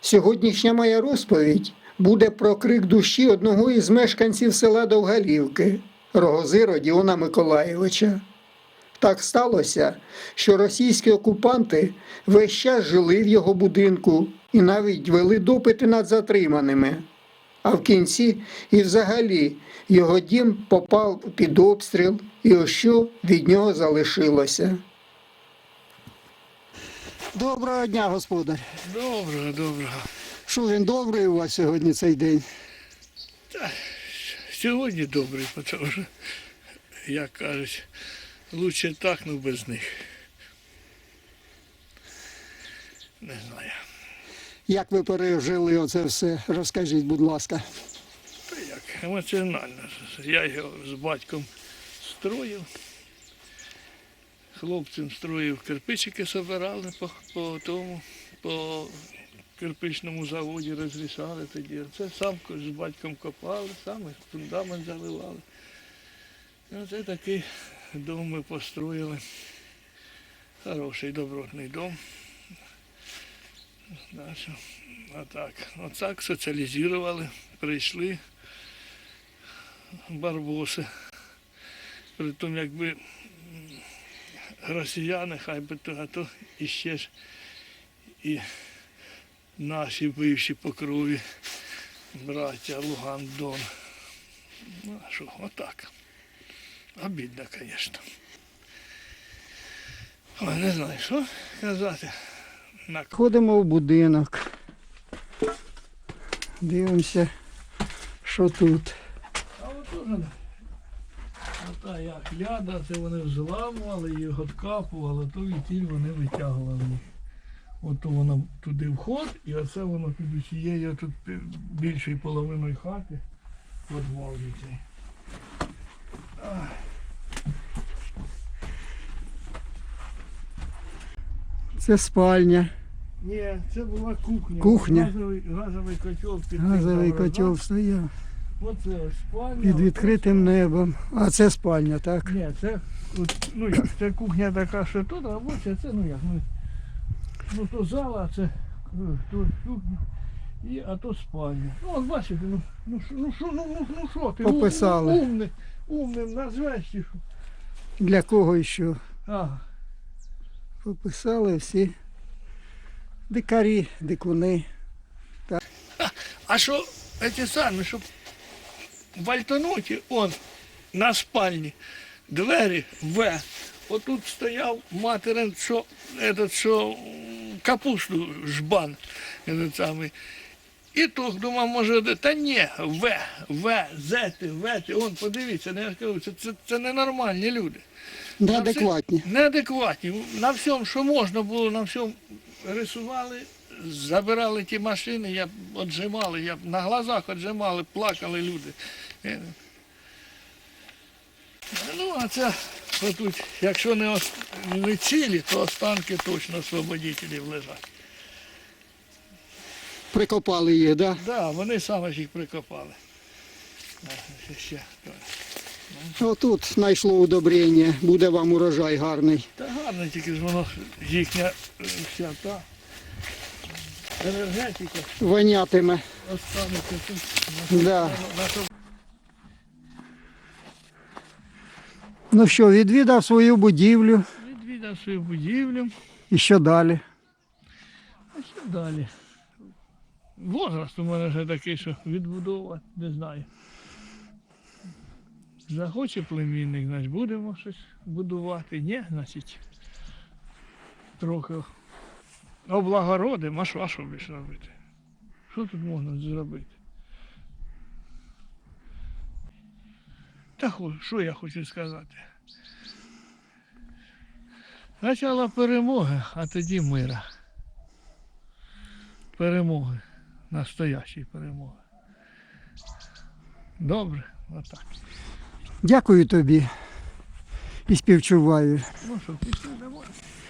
Сьогоднішня моя розповідь буде про крик душі одного із мешканців села Довгалівки, Рогози Родіона Миколаєвича. Так сталося, що російські окупанти весь час жили в його будинку і навіть вели допити над затриманими. А в кінці і взагалі його дім попав під обстріл, і ось що від нього залишилося. Доброго дня, господар. Доброго, доброго. Що він добрий у вас сьогодні цей день? Сьогодні добрий, тому що, як кажуть, лучше так, ну без них. Не знаю. Як ви пережили оце все? Розкажіть, будь ласка. Та як, емоціонально. Я його з батьком строїв. Хлопцям строїв кирпичики собирали по, по тому, по кирпичному заводі розрішали тоді. Це сам з батьком копали, саме фундамент заливали. І оце такий дом ми построїли. Хороший добротний дом. Наша. Отак. Отак соціалізували, прийшли барбоси. Притом, якби росіяни, хай би то, а то іще ж і наші бивші по крові браття Луган Дон. Ну, а що, отак. Обідно, звісно. Ой, не знаю, що казати. На Ходимо в будинок. Дивимося, що тут. А от ота як ляда, це вони взламували, її откапували, то відтіль вони витягували їх. От то воно туди вход, і оце воно під усією тут більшою половиною хати подвал цей. Це спальня, Ні, це була кухня. Кухня. Газовий, газовий котел під газовий котел стояв Оце спальня. під відкритим небом. А це спальня, так? Ні, це, от, ну як, це кухня така, що тут робоча, це ну як, ну, ну то зала, це ну, то кухня, і, а то спальня. Ну, от бачите, ну, ну, що, ну, ну, ну, ну, що ти, Пописали. ум- умним, умним назвеш чи що? Для кого і що? Ага. Пописали всі дикарі, дикуни. А що, ці самі, щоб вальтануті, он, на спальні, двері В, отут стояв материн, що, этот, що капусту жбан, этот самий. І то думав, може, та ні, В, В, Зети, Вети, он, подивіться, не, я кажу, це, це, це ненормальні люди. Неадекватні. Неадекватні. На всьому, що можна було, на всьому рисували, забирали ті машини, я отжимали, я на глазах отжимали, плакали люди. Е. Ну, а це отут, якщо не, не цілі, то останки точно освободителів лежать. Прикопали їх, так? Да? Так, да, вони саме ж їх прикопали. Ще- ще. Отут знайшло удобрення, буде вам урожай гарний. Та гарно, тільки ж воно їхня е, вся та енергетика Вонятиме. останеться тут. Да. Ну що, відвідав свою будівлю. відвідав свою будівлю. І що далі? А що далі? Возраст у мене вже такий, що відбудовувати, не знаю. Захоче племінник, значить будемо щось будувати. Ні, значить. Трохи облагородимо, а що, а що більше робити? Що тут можна зробити? Та що я хочу сказати? Спочатку перемоги, а тоді мира. Перемоги. Настоящої перемоги. Добре, отак. Дякую тобі і співчуваю. Ну що, пішли домой.